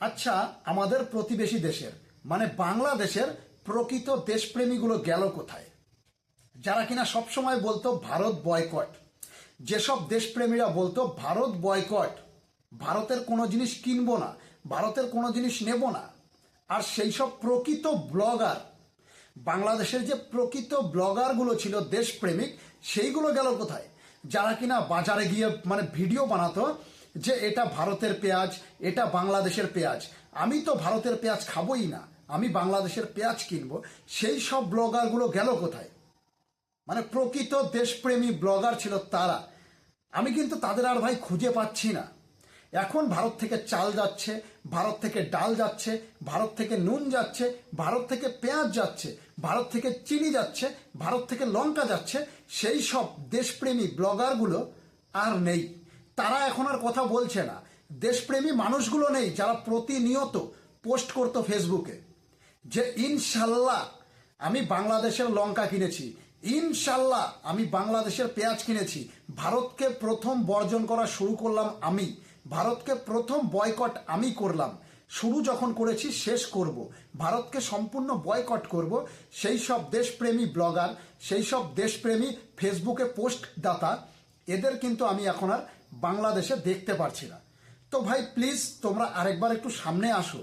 আচ্ছা আমাদের প্রতিবেশী দেশের মানে বাংলাদেশের প্রকৃত দেশপ্রেমীগুলো গেল কোথায়? যারা কিনা সবসময় বলতো ভারত বয়কট। যেসব দেশপ্রেমীরা বলতো ভারত বয়কট, ভারতের কোনো জিনিস কিনবো না, ভারতের কোনো জিনিস নেব না। আর সেই সব প্রকৃত ব্লগার, বাংলাদেশের যে প্রকৃত ব্লগারগুলো ছিল দেশপ্রেমিক, সেইগুলো গেল কোথায়? যারা কিনা বাজারে গিয়ে মানে ভিডিও বানাতো যে এটা ভারতের পেঁয়াজ, এটা বাংলাদেশের পেঁয়াজ। আমি তো ভারতের পেঁয়াজ খাবোই না। আমি বাংলাদেশের পেঁয়াজ কিনবো। সেই সব ব্লগারগুলো গেল কোথায়? মানে প্রকৃত দেশপ্রেমী ব্লগার ছিল তারা। আমি কিন্তু তাদের আর ভাই খুঁজে পাচ্ছি না। এখন ভারত থেকে চাল যাচ্ছে, ভারত থেকে ডাল যাচ্ছে, ভারত থেকে নুন যাচ্ছে, ভারত থেকে পেঁয়াজ যাচ্ছে, ভারত থেকে চিনি যাচ্ছে, ভারত থেকে লঙ্কা যাচ্ছে। সেই সব দেশপ্রেমী ব্লগারগুলো আর নেই। তারা এখন আর কথা বলছে না। দেশপ্রেমী মানুষগুলো নেই যারা প্রতিনিয়ত পোস্ট করতো ফেসবুকে যে, ইনশাল্লাহ আমি বাংলাদেশের লঙ্কা কিনেছি। ইনশাল্লাহ আমি বাংলাদেশের পেঁয়াজ কিনেছি। ভারতকে প্রথম বর্জন করা শুরু করলাম আমি। ভারতকে প্রথম বয়কট আমি করলাম। শুরু যখন করেছি শেষ করব। ভারতকে সম্পূর্ণ বয়কট করব। সেই সব দেশপ্রেমী ব্লগার, সেই সব দেশপ্রেমী ফেসবুকে পোস্ট দাতা এদের কিন্তু আমি এখন আর বাংলাদেশে দেখতে পারছি না। তো ভাই প্লিজ তোমরা আরেকবার একটু সামনে আসো।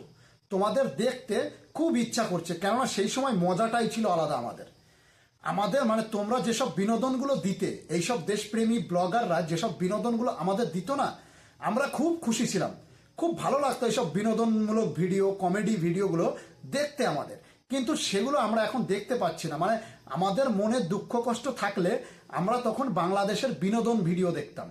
তোমাদের দেখতে খুব ইচ্ছা করছে, কেননা সেই সময় মজাটাই ছিল আলাদা আমাদের। আমাদের মানে তোমরা যেসব বিনোদনগুলো দিতে, এইসব দেশপ্রেমী, ব্লগাররা যেসব বিনোদনগুলো আমাদের দিত না, আমরা খুব খুশি ছিলাম। খুব ভালো লাগতো এইসব বিনোদনমূলক ভিডিও, কমেডি ভিডিওগুলো দেখতে আমাদের। কিন্তু সেগুলো আমরা এখন দেখতে পাচ্ছি না। মানে আমাদের মনে দুঃখ কষ্ট থাকলে আমরা তখন বাংলাদেশের বিনোদন ভিডিও দেখতাম।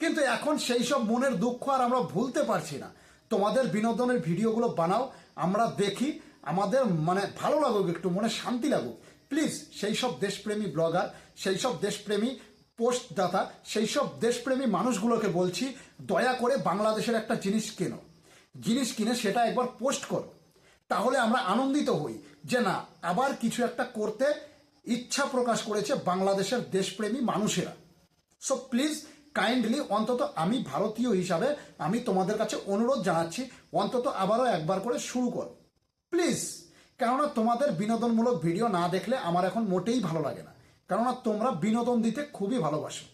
কিন্তু এখন সেই সব মনের দুঃখ আর আমরা ভুলতে পারছি না। তোমাদের বিনোদনের ভিডিওগুলো বানাও, আমরা দেখি, আমাদের মানে ভালো লাগুক, একটু মনে শান্তি লাগুক। প্লিজ সেই সব দেশপ্রেমী ব্লগার সেই সব দেশপ্রেমী পোস্টদাতা সেই সব দেশপ্রেমী মানুষগুলোকে বলছি, দয়া করে বাংলাদেশের একটা জিনিস কেনো। জিনিস কিনে সেটা একবার পোস্ট করো। তাহলে আমরা আনন্দিত হই যে না, আবার কিছু একটা করতে ইচ্ছা প্রকাশ করেছে বাংলাদেশের দেশপ্রেমী মানুষেরা। সো প্লিজ কাইন্ডলি অন্তত আমি ভারতীয় হিসাবে আমি তোমাদের কাছে অনুরোধ জানাচ্ছি, অন্তত আবারও একবার করে শুরু করো। প্লিজ কেননা তোমাদের বিনোদনমূলক ভিডিও না দেখলে আমার এখন মোটেই ভালো লাগে না। কেননা তোমরা বিনোদন দিতে খুবই ভালোবাসো।